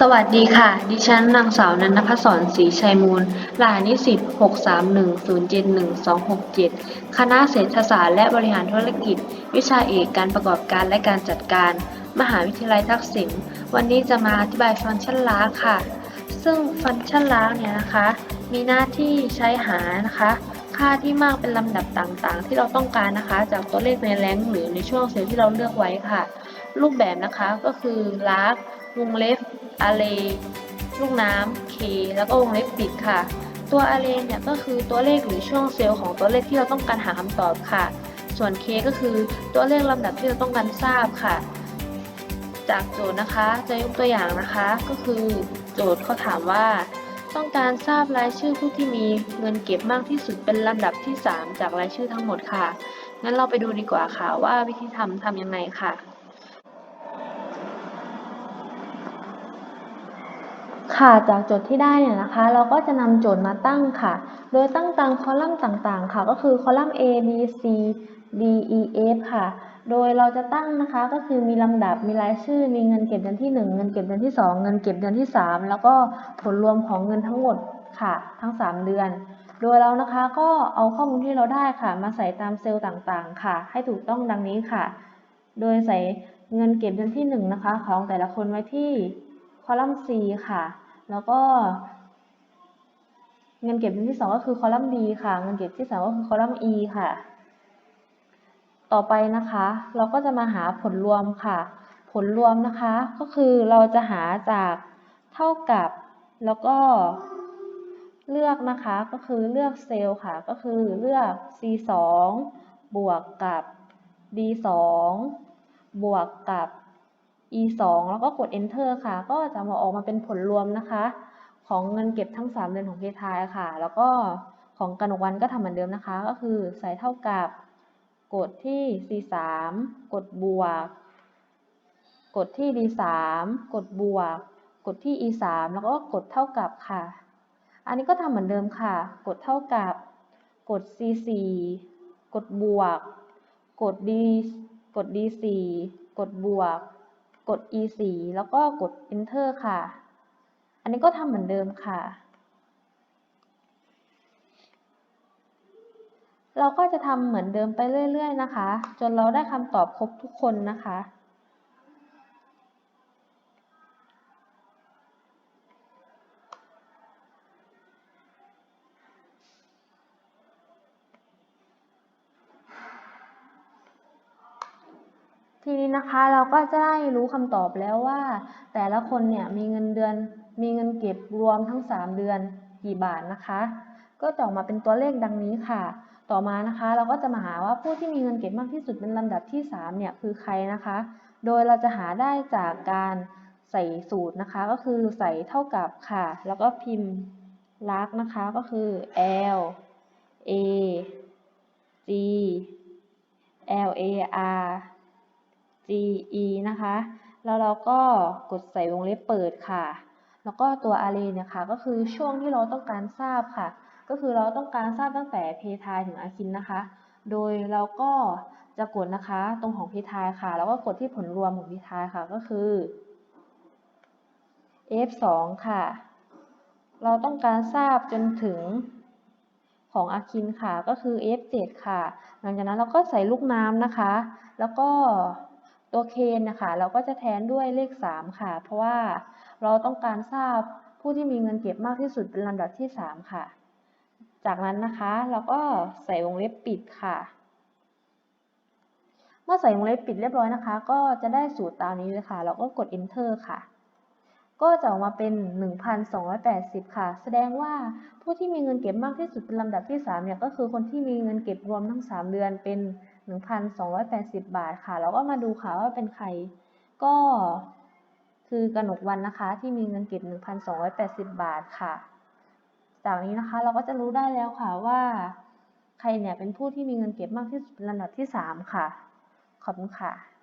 สวัสดีค่ะ ดิฉันนางสาวนันทพศรศรีชัยมูลรหัสนิสิต631071267 คณะเศรษฐศาสตร์และบริหารธุรกิจ วิชาเอกการประกอบการและการจัดการ มหาวิทยาลัยทักษิณ วันนี้จะมาอธิบายฟังก์ชันล้าค่ะ ซึ่งฟังก์ชันล้าเนี่ยนะคะ มีหน้าที่ใช้หานะคะ ค่าที่มากเป็นลำดับต่างๆ ที่เราต้องการนะคะ จากตัวเลขในแรงหรือในช่วงเซลล์ที่เราเลือกไว้ค่ะ รูปแบบนะคะก็คือลากวงเล็บ array ลูกน้ำ k แล้วก็วงเล็บปิดค่ะ ตัว array เนี่ยก็คือตัวเลขหรือช่วงเซลล์ของตัวเลขที่เราต้องการหาคำตอบค่ะ ส่วน k ก็คือตัวเลขลำดับที่เราต้องการทราบค่ะ จากโจทย์นะคะจะยกตัวอย่างนะคะ ก็คือโจทย์เขาถามว่า ต้องการทราบรายชื่อผู้ที่มีเงินเก็บมากที่สุดเป็นลำดับที่ 3 จากรายชื่อทั้งหมดค่ะงั้นเราไปดูดีกว่าค่ะว่าวิธีทำทำยังไงค่ะ ค่ะจากโจทย์ที่ได้เนี่ยนะคะ เราก็จะนำโจทย์มาตั้งค่ะ โดยตั้งตามคอลัมน์ต่างๆ ค่ะ ก็คือคอลัมน์ A B C D E F ค่ะ โดยเราจะตั้งนะคะก็คือมีลำดับมีรายชื่อ มีเงินเก็บเดือนที่ 1 เงินเก็บเดือนที่ 2 เงินเก็บเดือนที่ 3 แล้วก็ผลรวมของเงินทั้งหมดค่ะ ทั้ง 3 เดือน โดยเรานะคะก็เอาข้อมูลที่เราได้ค่ะ มาใส่ตามเซลล์ต่างๆ ค่ะ ให้ถูกต้องดังนี้ค่ะ โดยใส่เงินเก็บเดือนที่1นะคะของแต่ละคนไว้ที่ คอลัมน์ C ค่ะ แล้วก็ เงินเก็บเดือนที่ 2 ก็คือคอลัมน์ D ค่ะ เงินเก็บที่ 3 ก็คือคอลัมน์ E ค่ะ ต่อไปนะคะ เราก็จะมาหาผลรวมค่ะ ผลรวมนะคะ ก็คือเราจะหาจากเท่ากับแล้วก็เลือกนะคะก็คือเลือกเซลล์ค่ะ ก็คือเลือก C2 บวกกับ D2 บวกกับ E2 แล้วก็กด Enter ค่ะ ก็จะมาออกมาเป็นผลรวมนะคะ ของเงินเก็บทั้ง 3 เดือนของเพทายค่ะ แล้วก็ของกนกวันก็ทำเหมือนเดิมนะคะ ก็คือใส่เท่ากับกดที่ C3 กดบวก กดที่ D3 กดบวก กดที่ E3 แล้วก็กดเท่ากับค่ะ อันนี้ก็ทำเหมือนเดิมค่ะ กดเท่ากับ กด C4 กดบวก กด D กด D4 กดบวก กด E4 แล้วก็กด Enter ค่ะ อันนี้ก็ทำเหมือนเดิมค่ะ เราก็จะทำเหมือนเดิมไปเรื่อย ๆ นะคะ จนเราได้คำตอบครบทุกคนนะคะ ทีนี้นะคะเราก็จะได้รู้คำตอบแล้วว่า แต่ละคนเนี่ยมีเงินเดือน มีเงินเก็บรวมทั้ง 3 เดือนกี่บาทนะคะ ก็จะออกมาเป็นตัวเลขดังนี้ค่ะ ต่อมานะคะเราก็จะมาหาว่าผู้ที่มีเงินเก็บมากที่สุดเป็นลำดับที่3เนี่ยคือใครนะคะ โดยเราจะหาได้จากการใส่สูตรนะคะ ก็คือใส่เท่ากับค่ะ แล้วก็พิมพ์ลักนะคะก็คือ L A G L A R G E นะคะ แล้วเราก็กดใส่วงเล็บเปิดค่ะ แล้วก็ตัว array เนี่ยค่ะ ก็คือช่วงที่เราต้องการทราบค่ะ ก็คือเราต้องการทราบตั้งแต่เพทายถึงอาคินนะคะ โดยเราก็จะกดนะคะตรงของเพทายค่ะ แล้วก็กดที่ผลรวมของเพทายค่ะ ก็คือ F2 ค่ะ เราต้องการทราบจนถึงของอาคินค่ะ ก็คือ F7 ค่ะ หลังจากนั้นเราก็ใส่ลูกน้ำนะคะ แล้วก็ ตัวเคนนะคะ เราก็จะแทนด้วยเลข 3 ค่ะ เพราะว่าเราต้องการทราบผู้ที่มีเงินเก็บมากที่สุดเป็นลำดับที่ 3 ค่ะ จากนั้นนะคะเราก็ใส่วงเล็บปิดค่ะ เมื่อใส่วงเล็บปิดเรียบร้อยนะคะ ก็จะได้สูตรตามนี้เลยค่ะ เราก็กด enter ค่ะ ก็จะออกมาเป็น 1,280 ค่ะ แสดงว่าผู้ที่มีเงินเก็บมากที่สุดเป็นลำดับที่ 3 เนี่ยก็คือคนที่มีเงินเก็บรวมทั้ง 3 เดือนเป็น 1,280 บาทค่ะแล้วก็มาดูค่ะว่าเป็นใคร ก็คือกนกวันนะคะที่มีเงินเก็บ 1,280 บาทค่ะ จากนี้นะคะเราก็จะรู้ได้แล้วค่ะว่า ใครเนี่ยเป็นผู้ที่มีเงินเก็บมากที่สุดเป็นลำดับที่ 3 ค่ะ ขอบคุณค่ะ